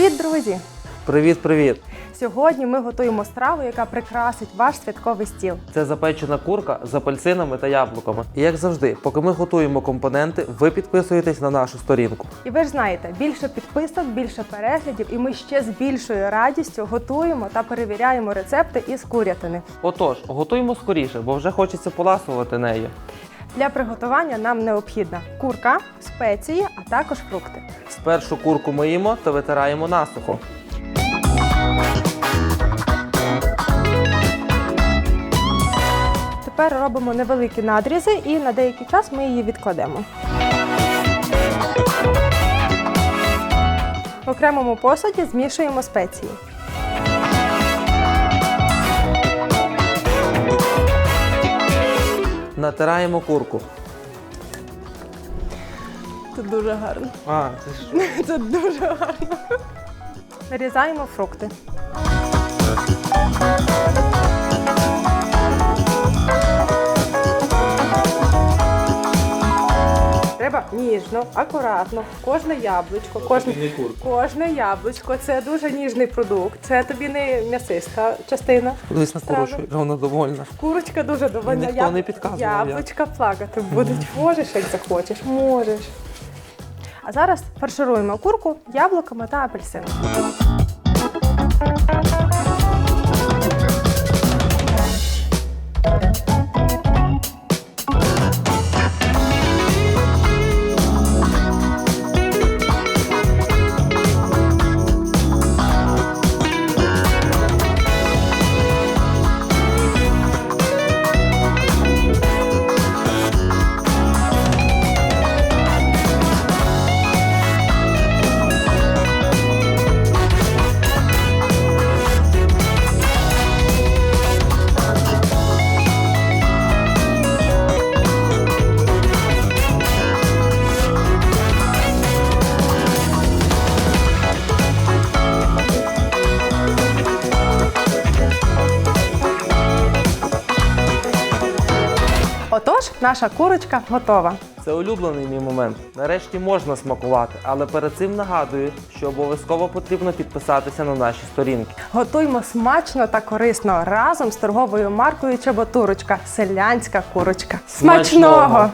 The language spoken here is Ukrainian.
Привіт, друзі! Привіт, привіт! Сьогодні ми готуємо страву, яка прикрасить ваш святковий стіл. Це запечена курка з апельсинами та яблуками. І як завжди, поки ми готуємо компоненти, ви підписуєтесь на нашу сторінку. І ви ж знаєте, більше підписок, більше переглядів, і ми ще з більшою радістю готуємо та перевіряємо рецепти із курятини. Отож, готуємо скоріше, бо вже хочеться поласувати нею. Для приготування нам необхідна курка, спеції, а також фрукти. Спершу курку миємо та витираємо насухо. Тепер робимо невеликі надрізи і на деякий час ми її відкладемо. В окремому посуді змішуємо спеції. Натираємо курку. Це дуже гарно. А, це ж Це дуже гарно. Нарізаємо фрукти. Треба ніжно, акуратно. Кожне яблучко, кожне, не курка. кожне яблучко це дуже ніжний продукт. Це тобі не м'ясиста частина. Подивись на Страви. курочку, вона довольна. Курочка дуже довольна. Ніхто не підказував, як. Яблучка плакати будуть. Можеш, як захочеш, можеш. А зараз фаршируємо курку яблуками та апельсином. Наша курочка готова. Це улюблений мій момент. Нарешті можна смакувати, але перед цим нагадую, що обов'язково потрібно підписатися на наші сторінки. Готуємо смачно та корисно разом з торговою маркою Чеботурочка. Селянська курочка. Смачного! Смачного!